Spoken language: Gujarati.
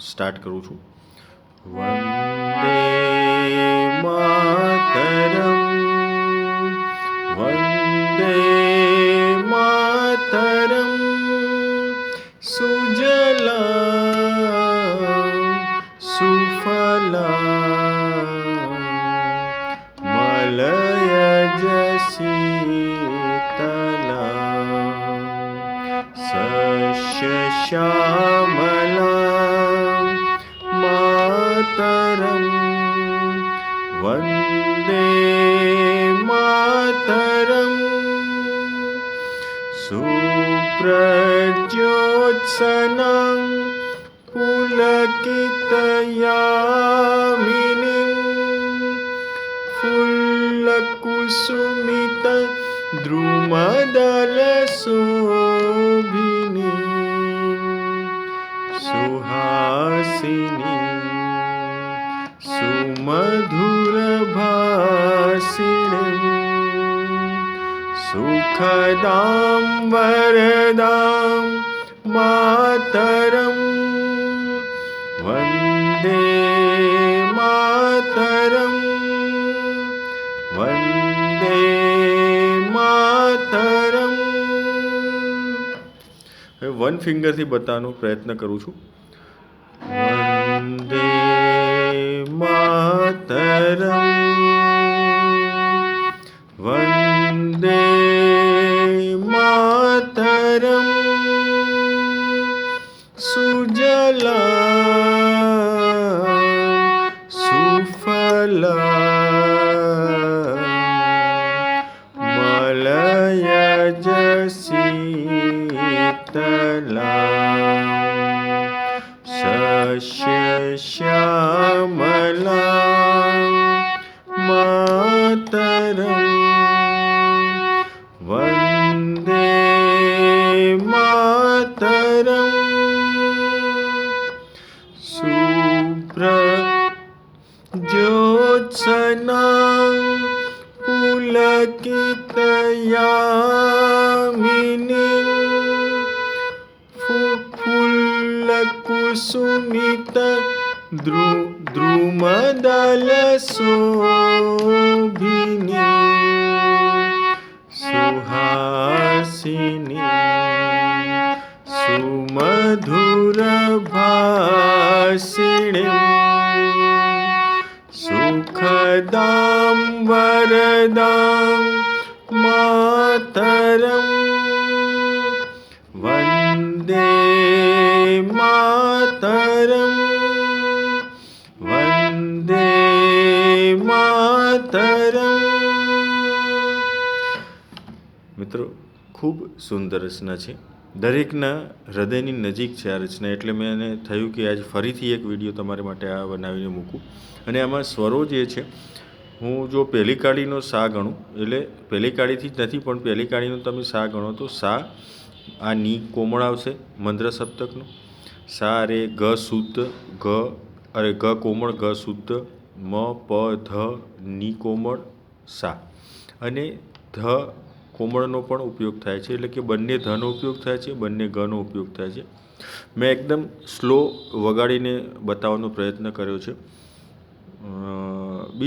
સ્ટાર્ટ કરું છું. વંદે માતરમ. વંદે માતરમ. સુજલા સુફલા મલયજ શીતલા સસ્ય प्रज्योत्सनं पुलकितयामिनीं फुल्लकुसुमित द्रुमदलशोभिनी सुहासिनी सुमधुरभाषि સુખદાં वरदां मातरं वन्दे मातरं वन्दे मातरं હવે વન ફિંગરથી બતાવવાનો પ્રયત્ન કરું છું. વંદે માતરમ. માતરમ સુજલા સુફલા મલયજ શીતલા સસ્ય શ્યામલા માતરમ સુપ્ર જ્યોત્સના પુલકિતયામિની ફુલ્લકુસુમિત દ્રુમદલશોભિની સુહાસિની સુમધુરભાષિણીં સુખદાં વરદાં માતરમ વંદે માતરમ વંદે માતરમ મિત્રો ખૂબ સુંદર રચના છે દરેકના હૃદયની નજીક છે આ રચના, એટલે મેં એને થયું કે આજ ફરીથી એક વીડિયો તમારે માટે આ બનાવીને મૂકું. અને આમાં સ્વરો જે છે, હું જો પહેલી કાળીનો સા ગણું, એટલે પહેલી કાળીથી જ નથી, પણ પહેલી કાળીનો તમે સા ગણો તો સા, આ ની કોમળ આવશે, મંદ્ર સપ્તકનું. સા રે ગ શુદ્ધ ગ અરે ગ કોમળ ગ શુદ્ધ મ, પ, ધ, ની કોમળ, સા. અને ધ કોમળનો પણ ઉપયોગ થાય છે, એટલે કે બંને ધનો ઉપયોગ થાય છે, બંને ગનો ઉપયોગ થાય છે. મેં એકદમ સ્લો વગાડીને બતાવવાનો પ્રયત્ન કર્યો છે.